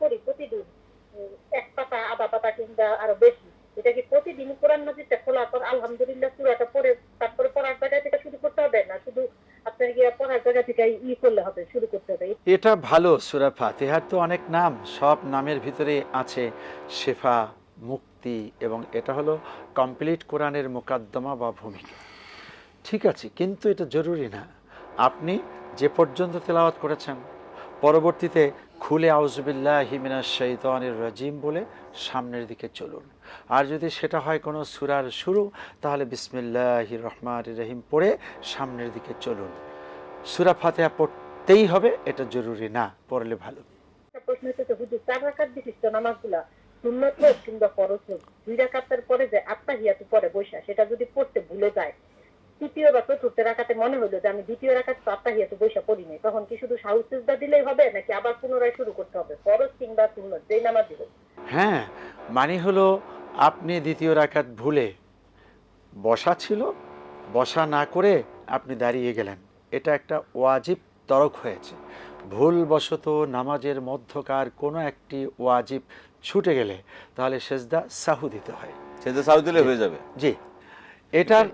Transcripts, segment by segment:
পড়ি প্রতিদিন এক পাতা আধা পাতা কিংবা আরও বেশি। এটা কি প্রতিদিন কোরআন খোলার পর আলহামদুলিল্লাহ পড়ে তারপরে পড়ার জায়গা থেকে শুরু করতে হবে না? শুধু আপনার গিয়ে পড়ার জায়গা থেকে ই করলে হবে, শুরু করতে হবে? এটা ভালো, সুরা ফাতিহার তো অনেক নাম, সব নামের ভিতরে আছে শেফা, মুক্তি এবং এটা হলো কমপ্লিট কোরআনের মোকাদ্দমা বা ভূমিকা ঠিক আছে, কিন্তু এটা জরুরি না। আপনি যে পর্যন্ত তেলাওয়াত করেছেন, পরবর্তীতে খুলে আউজবিল্লাহ হিমিনা শৈতানির রাজিম বলে সামনের দিকে চলুন। আর যদি সেটা হয় কোনো সুরার শুরু, তাহলে বিসমিল্লাহ রহমান রহিম পড়ে সামনের দিকে চলুন। সুরা ফাতেহা পড়তেই হবে, এটা জরুরি না, পড়লে ভালো। সুন্নত হোক কিংবা হোক, দুই পরে যে আত্মা হিয়াতু পরে বৈশা, সেটা যদি পড়তে ভুলে যায় তৃতীয় বা চতুর্থ রাকাতে মনে হলো যে আমি দ্বিতীয় রাকাত তো আত্মা হিয়াতু বৈশা পড়ি নাই। তখন কি শুধু সাহস সিজদা দিলেই হবে নাকি আবার পুনরায় শুরু করতে হবে? ফরজ কিংবা সুন্নত যেই নামাজই হোক। হ্যাঁ মানে হলো আপনি দ্বিতীয় রাকাত ভুলে বসা ছিল বসা না করে আপনি দাঁড়িয়ে গেলেন। এটা একটা ওয়াজিব তরক হয়েছে। ভুলবশত নামাজের মধ্যকার কোনো একটি ওয়াজিব ছুটে গেলে তাহলে সেজদা সাহু দিতে হয়। সেজদা সাউথ দিলে হয়ে যাবে। জি। এটার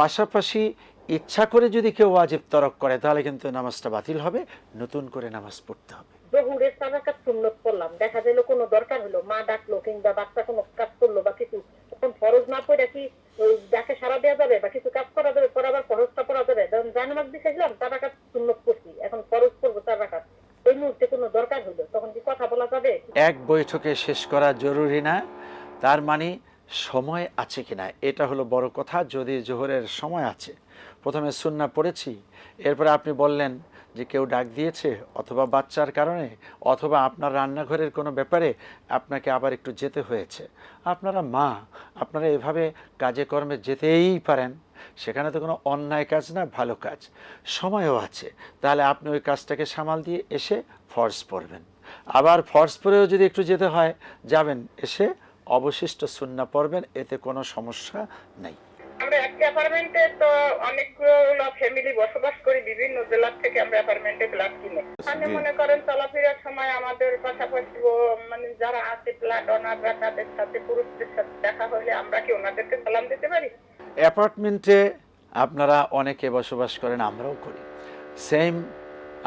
পাশাপাশি ইচ্ছা করে যদি কেউ ওয়াজিব তরক করে তাহলে কিন্তু নামাজটা বাতিল হবে নতুন করে নামাজ পড়তে হবে। জহুরের রাকাত সুন্নত করলাম দেখা গেল কোনো দরকার হলো মা ডাকলো কিংবা বাচ্চা কোনো কাজ করল বা কিছু তখন ফরজ না পড়ে কি যাকে সারা দেওয়া যাবে বা কিছু কাজ করা যাবে পরে আবার ফরজটা পড়া যাবে? যেমন জানামাজ দিয়েছিলাম চার রাকাত সুন্নত করছি এখন ফরজ করব চার রাকাত। ওই মুহূর্তে কোনো দরকার হলো? তখন কি কথা বলা যাবে? এক বৈঠকে শেষ করা জরুরি না তার মানে সময় আছে কিনা, এটা হলো বড় কথা, যদি জোহরের সময় আছে। প্রথমে সুন্না পড়েছি, এরপরে আপনি বললেন যে কেউ ডাক দিয়েছে, অথবা বাচ্চার কারণে, অথবা আপনার রান্নাঘরের কোনো ব্যাপারে আপনাকে আবার একটু যেতে হয়েছে। আপনারা মা, আপনারা এভাবে কাজে কর্মে যেতেই পারেন, সেখানে তো কোনো অন্যায় কাজ না, ভালো কাজ। সময়ও আছে, তাহলে আপনি ওই কাজটাকে সামাল দিয়ে এসে ফর্স পড়বেন। আবার ফর্স পরেও যদি একটু যেতে হয়, যাবেন, এসে অবশিষ্ট সুন্না পড়বেন এতে কোনো সমস্যা নেই। আমরা একটা অ্যাপার্টমেন্টে তো অনেকগুলো ফ্যামিলি বসবাস করি বিভিন্ন জেলার থেকে আমরা অ্যাপার্টমেন্টে ফ্ল্যাট কিনে। মানে মনে করেন চলাফেরার সময় আমাদের পাশাপাশি মানে যারা আছে ফ্ল্যাট ওনাররা তাদের সাথে পুরুষদের সাথে দেখা হলে আমরা কি ওনাদেরকে সালাম দিতে পারি? অ্যাপার্টমেন্টে আপনারা অনেকে বসবাস করেন আমরাও করি। সেম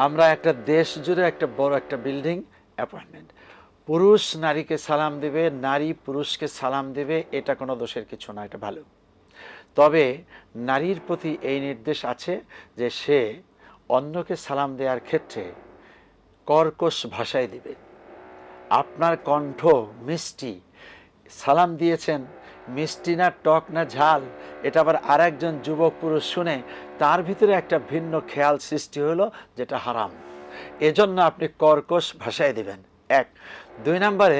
আমরা একটা দেশ জুড়ে একটা বড় একটা বিল্ডিং অ্যাপার্টমেন্ট। পুরুষ নারীকে সালাম দেবে, নারী পুরুষকে সালাম দেবে, এটা কোনো দোষের কিছু না, এটা ভালো। তবে নারীর প্রতি এই নির্দেশ আছে যে সে অন্যকে সালাম দেওয়ার ক্ষেত্রে কর্কশ ভাষায় দিবে। আপনার কণ্ঠ মিষ্টি, সালাম দিয়েছেন, মিষ্টি না টক না ঝাল, এটা আবার আরেকজন যুবক পুরুষ শুনে তার ভিতরে একটা ভিন্ন খেয়াল সৃষ্টি হলো, যেটা হারাম। এজন্য আপনি কর্কশ ভাষায় দিবেন। এক। দুই নম্বরে,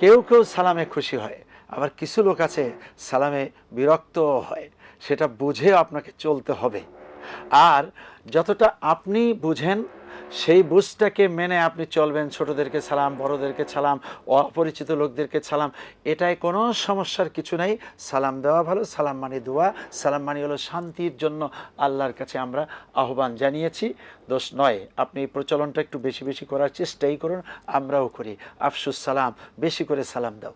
কেউ কেউ সালামে খুশি হয়, আবার কিছু লোক আছে সালামে বিরক্ত হয়, সেটা বুঝে আপনাকে চলতে হবে। আর যতটা আপনি বুঝেন সেই বুঝটাকে মেনে আপনি চলবেন, ছোটদেরকে সালাম, বড়দেরকে সালাম, অপরিচিত লোকদেরকে সালাম, এটাই কোনো সমস্যার কিছু নেই। সালাম দেওয়া ভালো, সালাম মানে দোয়া, সালাম মানে হলো শান্তির জন্য আল্লাহর কাছে আমরা আহ্বান জানিয়েছি। দোষ নয়, আপনি এই প্রচলনটা একটু বেশি বেশি করার চেষ্টাই করুন, আমরাও করি। আফসুস সালাম, বেশি করে সালাম দাও।